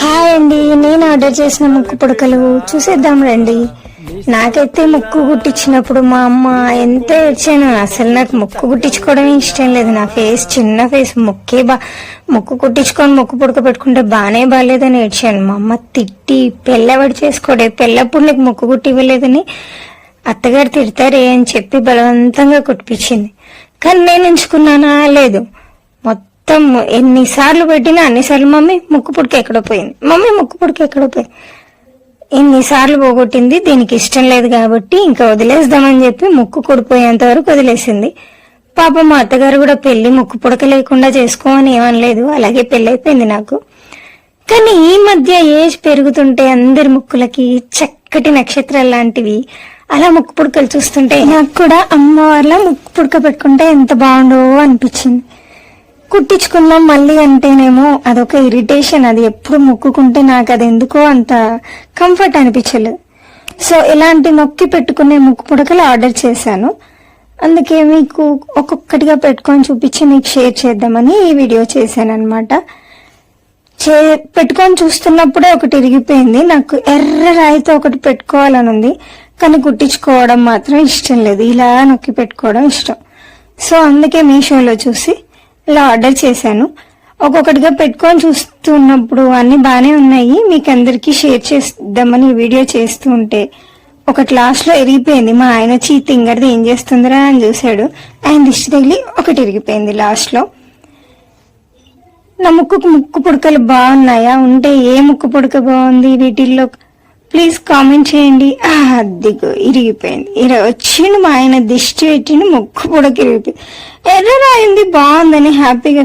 Hi అండి నేను order చేసిన ముక్కు పుడకలు చూసేద్దాం రండి. నాకైతే ముక్కు కుట్టించినప్పుడు మా అమ్మ ఎంత ఏడ్చాను అసలు నాకు ముక్కు కుట్టించుకోవడం ఇష్టం లేదు. నా ఫేస్ చిన్న ఫేస్ ముక్కే బా ముక్కు కుట్టించుకొని ముక్కు పుడక పెట్టుకుంటే బాగానే బాగాలేదని ఏడ్చాను. మా అమ్మ తిట్టి పెళ్ళవాడు చేసుకోడే పెళ్ళప్పుడు నీకు ముక్కు కుట్టి ఇవ్వలేదని అత్తగారు తిడతారే అని చెప్పి బలవంతంగా కుట్టిపించింది. కానీ నేను ఎంచుకున్నానా? లేదు. మొత్తం ఎన్నిసార్లు పెట్టినా అన్నిసార్లు మమ్మీ ముక్కు పుడక ఎక్కడో పోయింది. మమ్మీ ముక్కు పుడక ఎక్కడో పోయింది ఎన్నిసార్లు పోగొట్టింది దీనికి ఇష్టం లేదు కాబట్టి ఇంకా వదిలేద్దామని చెప్పి ముక్కు కొడిపోయేంత వరకు వదిలేసింది. పాప మా అత్తగారు కూడా పెళ్ళి ముక్కు పుడక లేకుండా చేసుకోమని ఏమనలేదు అలాగే పెళ్ళి అయిపోయింది నాకు. కానీ ఈ మధ్య ఏజ్ పెరుగుతుంటే అందరి ముక్కులకి చక్కటి నక్షత్రాలు లాంటివి అలా ముక్కు పుడకలు చూస్తుంటే నాకు కూడా అమ్మ వాళ్ళ ముక్కు పుడక పెట్టుకుంటే ఎంత బాగుండో అనిపించింది. కుట్టించుకుందాం మళ్ళీ అంటేనేమో అదొక ఇరిటేషన్ అది ఎప్పుడు మొక్కుకుంటే నాకు అది ఎందుకో అంత కంఫర్ట్ అనిపించలేదు. సో ఇలాంటి నొక్కి పెట్టుకునే ముక్కు పుడకలు ఆర్డర్ చేశాను. అందుకే మీకు ఒక్కొక్కటిగా పెట్టుకొని చూపించి మీకు షేర్ చేద్దామని ఈ వీడియో చేశాను అనమాట చే పెట్టుకొని చూస్తున్నప్పుడే ఒకటి ఇరిగిపోయింది. నాకు ఎర్ర రాయితో ఒకటి పెట్టుకోవాలని ఉంది. కానీ కుట్టించుకోవడం మాత్రం ఇష్టం లేదు. ఇలా నొక్కి పెట్టుకోవడం ఇష్టం. సో అందుకే మీషోలో చూసి ఇలా ఆర్డర్ చేశాను. ఒక్కొక్కటిగా పెట్టుకొని చూస్తున్నప్పుడు అన్ని బాగానే ఉన్నాయి. మీకు అందరికీ షేర్ చేద్దామని వీడియో చేస్తూ ఉంటే ఒకటి క్లాస్లో లో ఇరిగిపోయింది మా ఆయన చీ తింగర్ది ఏం చేస్తుందిరా అని చూశాడు. ఆయన దిష్టి తగిలి ఒకటి ఇరిగిపోయింది లాస్ట్లో నా ముక్కుకు ముక్కు పుడకలు బాగున్నాయా? ఉంటే ఏ ముక్కు పుడక బాగుంది? వీటిల్లో ప్లీజ్ కామెంట్ చేయండి. ఆ, అద్దిగో ఇరిగిపోయింది. ఇర వచ్చిండు మా ఆయన దిష్టి పెట్టిండు ముక్కు పుడక ఇరిగిపోయింది ఎర్ర రాయింది బాగుందని హ్యాపీగా